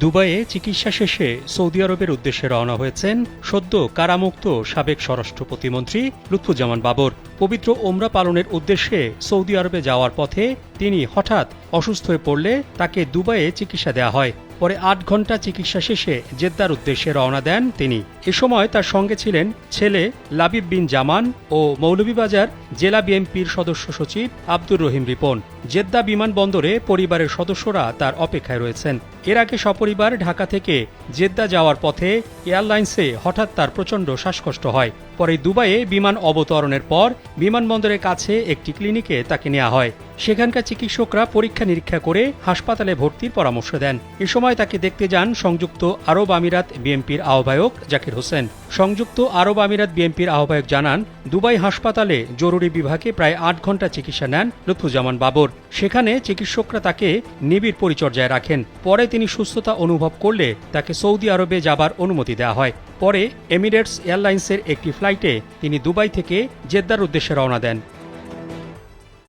দুবাইয়ে চিকিৎসা শেষে সৌদি আরবের উদ্দেশ্যে রওনা হয়েছেন সদ্য কারামুক্ত সাবেক স্বরাষ্ট্র প্রতিমন্ত্রী লুৎফুজ্জামান বাবর। পবিত্র ওমরা পালনের উদ্দেশ্যে সৌদি আরবে যাওয়ার পথে তিনি হঠাৎ অসুস্থ হয়ে পড়লে তাকে দুবাইয়ে চিকিৎসা দেওয়া হয়। পরে আট ঘণ্টা চিকিৎসা শেষে জেদ্দার উদ্দেশ্যে রওনা দেন তিনি। এ সময় তার সঙ্গে ছিলেন ছেলে লাবিব বিন জামান ও মৌলভীবাজার জেলা বিএনপির সদস্য সচিব আব্দুর রহিম রিপন। জেদ্দা বিমানবন্দরে পরিবারের সদস্যরা তার অপেক্ষায় রয়েছেন। এর আগে সপরিবার ঢাকা থেকে জেদ্দা যাওয়ার পথে এয়ারলাইন্সে হঠাৎ তার প্রচণ্ড শ্বাসকষ্ট হয়। পরে দুবাইয়ে বিমান অবতরণের পর বিমানবন্দরের কাছে একটি ক্লিনিকে তাকে নেওয়া হয়। সেখানকার চিকিৎসকরা পরীক্ষা নিরীক্ষা করে হাসপাতালে ভর্তির পরামর্শ দেন। এ সময় তাকে দেখতে যান সংযুক্ত আরব আমিরাত বিএনপির আহ্বায়ক জাকির হোসেন। সংযুক্ত আরব আমিরাত বিএনপির আহ্বায়ক জানান, দুবাই হাসপাতালে জরুরি বিভাগে প্রায় আট ঘণ্টা চিকিৎসা নেন লুৎফুজ্জামান বাবর। সেখানে চিকিৎসকরা তাকে নিবিড় পরিচর্যায় রাখেন। পরে তিনি সুস্থতা অনুভব করলে তাকে সৌদি আরবে যাবার অনুমতি দেওয়া হয়। পরে এমিরেটস এয়ারলাইন্সের একটি ফ্লাইটে তিনি দুবাই থেকে জেদ্দার উদ্দেশ্যে রওনা দেন।